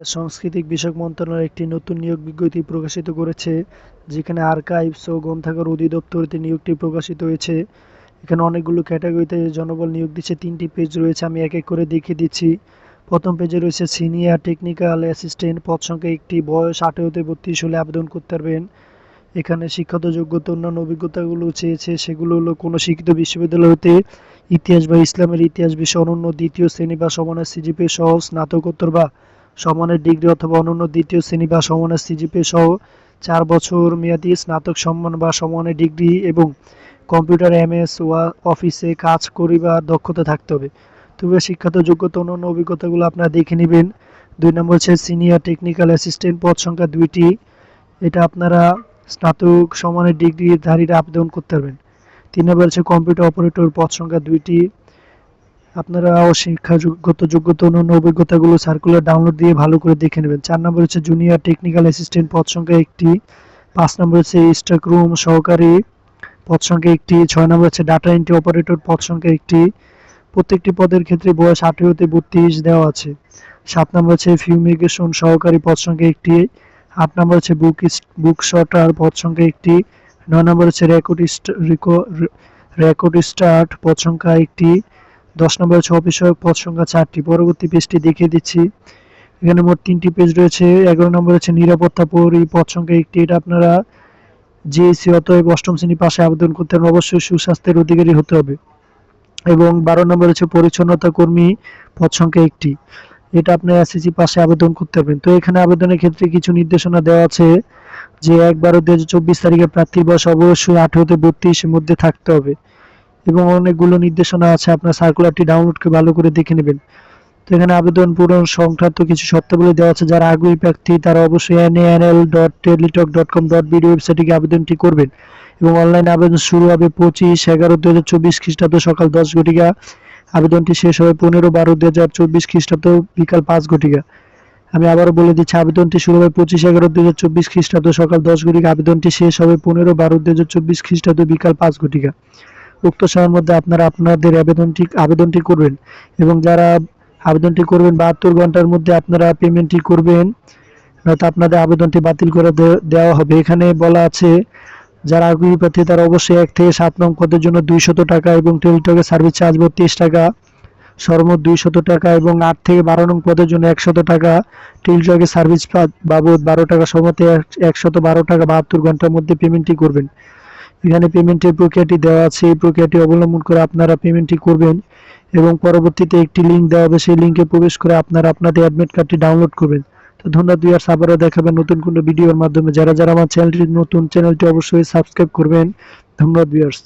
সাংস্কৃতিক বিষয়ক মন্ত্রণালয় একটি নতুন নিয়োগ বিজ্ঞপ্তি প্রকাশিত করেছে, যেখানে আর্কাইভস ও গ্রন্থাগার অধিদপ্তরতে নিয়োগটি প্রকাশিত হয়েছে। এখানে অনেকগুলো ক্যাটাগরিতে জনবল নিয়োগ দিচ্ছে, তিনটি পেজ রয়েছে, আমি এক এক করে দেখিয়ে দিচ্ছি। প্রথম পেজে রয়েছে সিনিয়র টেকনিক্যাল অ্যাসিস্ট্যান্ট পদ সংখ্যা একটি, বয়স আঠেরো হতে বত্রিশ হলে আবেদন করতে পারবেন। এখানে শিক্ষাগত যোগ্যতা, অন্যান্য অভিজ্ঞতাগুলো চেয়েছে, সেগুলো হলো কোনো শিক্ষিত বিশ্ববিদ্যালয় হতে ইতিহাস বা ইসলামের ইতিহাস বিষয় অনন্য দ্বিতীয় শ্রেণি বা সমানের সিজিপি সহ স্নাতকোত্তর বা সমানের ডিগ্রি অথবা অনন্য দ্বিতীয় শ্রেণি বা সমানের সিজিপি সহ চার বছর মেয়াদী স্নাতক সম্মান বা সমানের ডিগ্রি এবং কম্পিউটার এমএস ওয়া অফিসে কাজ করিবার দক্ষতা থাকতে হবে। তবে শিক্ষাগত যোগ্যতা অন্যান্য অভিজ্ঞতাগুলো আপনারা দেখে নেবেন। দুই নম্বর হচ্ছে সিনিয়র টেকনিক্যাল অ্যাসিস্ট্যান্ট পদ সংখ্যা দুইটি। এটা আপনারা স্নাতক সমানের ডিগ্রিধারীরা আবেদন করতে পারবেন। তিন নম্বর হচ্ছে কম্পিউটার অপারেটর পদ সংখ্যা দুইটি। আপনারা শিক্ষাগত যোগ্যতা অন্যান্য অভিজ্ঞতাগুলো সার্কুলার ডাউনলোড দিয়ে ভালো করে দেখে নেবেন। চার নম্বর হচ্ছে জুনিয়র টেকনিক্যাল অ্যাসিস্ট্যান্ট পদ সংখ্যা একটি। পাঁচ নম্বর হচ্ছে স্টক রুম সহকারী পদ সংখ্যা একটি। ছয় নম্বর হচ্ছে ডাটা এন্ট্রি অপারেটর পদ সংখ্যা একটি। প্রত্যেকটি পদের ক্ষেত্রে বয়স আঠেরো হতে বত্রিশ দেওয়া আছে। সাত নম্বর হচ্ছে ফিউমিগেশন সহকারী পদ সংখ্যা একটি। আট নম্বর হচ্ছে বুক বুক শটার পদ সংখ্যা একটি। নয় নম্বর হচ্ছে রেকর্ড রেকর্ড স্টার্ট পদ সংখ্যা একটি। দশ নম্বর হচ্ছে অফিসক পদ সংখ্যা চারটি। পরবর্তী পেজটি দেখিয়ে দিচ্ছি। এখানে মোট তিনটি পেজ রয়েছে। এগারো নম্বর হচ্ছে নিরাপত্তা পরি। পদ সংখ্যা একটি। এটা আপনারা জিএসসি অতএব অষ্টম শ্রেণি পাশে আবেদন করতে হলে অবশ্যই সুস্বাস্থ্যের অধিকারী হতে হবে। এবং বারো নম্বর হচ্ছে পরিচ্ছন্নতা কর্মী পদ সংখ্যা একটি। এটা আপনার এসএসসি পাশে আবেদন করতে পারবেন তো এখানে আবেদনের ক্ষেত্রে কিছু নির্দেশনা দেওয়া আছে যে এক বারো দু তারিখে প্রার্থীর বয়স অবশ্যই আঠেরো থেকে বত্রিশের মধ্যে থাকতে হবে। এবং অনেকগুলো নির্দেশনা আছে, আপনার সার্কুলারটি ডাউনলোড করে ভালো করে দেখে নেবেন। তো এখানে আবেদন পূরণ সংক্রান্ত কিছু শর্তাবলী দেওয়া আছে, যারা আগ্রহী প্রার্থী, তারা অবশ্যই NANL dot Teletalk dot com dot BD ওয়েবসাইটে গিয়ে আবেদনটি করবেন। এবং অনলাইন আবেদন শুরু হবে পঁচিশ এগারো দু হাজার চব্বিশ খ্রিস্টাব্দ সকাল দশ ঘটিকা। আবেদনটি শেষ হবে পনেরো বারো দু হাজার চব্বিশ খ্রিস্টাব্দ বিকাল পাঁচ ঘটিকা। আমি আবারও বলে দিচ্ছি, আবেদনটি শুরু হবে পঁচিশ এগারো দু হাজার চব্বিশ খ্রিস্টাব্দ সকাল দশ ঘটিকা। আবেদনটি শেষ হবে পনেরো বারো দু হাজার চব্বিশ খ্রিস্টাব্দ বিকাল পাঁচ ঘটিকা। উক্ত সময়ের মধ্যে আপনারা আপনাদের আবেদনটি আবেদনটি করবেন এবং যারা আবেদনটি করবেন বাহাত্তর ঘণ্টার মধ্যে আপনারা পেমেন্টটি করবেন। নয়তো আপনাদের আবেদনটি বাতিল করে দেওয়া হবে। এখানে বলা আছে, যারা আগ্রহী প্রার্থী তারা অবশ্যই এক থেকে সাত নং পদের জন্য দুইশত টাকা এবং টেলিটকে সার্ভিস চার্জ বত্রিশ টাকা, সর্বমোট দুইশত টাকা এবং আট থেকে বারো নং পদের জন্য একশত টাকা টেলিটকের সার্ভিস বাবদ বারো টাকা সমতে একশত বারো টাকা বাহাত্তর ঘণ্টার মধ্যে পেমেন্টটি করবেন। এখানে পেমেন্টের প্রক্রিয়াটি দেওয়া আছে। এই প্রক্রিয়াটি অবলম্বন করে আপনারা পেমেন্টটি করবেন এবং পরবর্তীতে একটি লিঙ্ক দেওয়া হবে। সেই লিঙ্কে প্রবেশ করে আপনারা আপনাদের অ্যাডমিট কার্ডটি ডাউনলোড করবেন। তো ধন্যবাদ দুই আর সাবারও দেখাবেন নতুন কোনো ভিডিওর মাধ্যমে। যারা যারা আমার চ্যানেলটি নতুন চ্যানেলটি অবশ্যই সাবস্ক্রাইব করবেন। ধন্যবাদ ভিউয়ার্স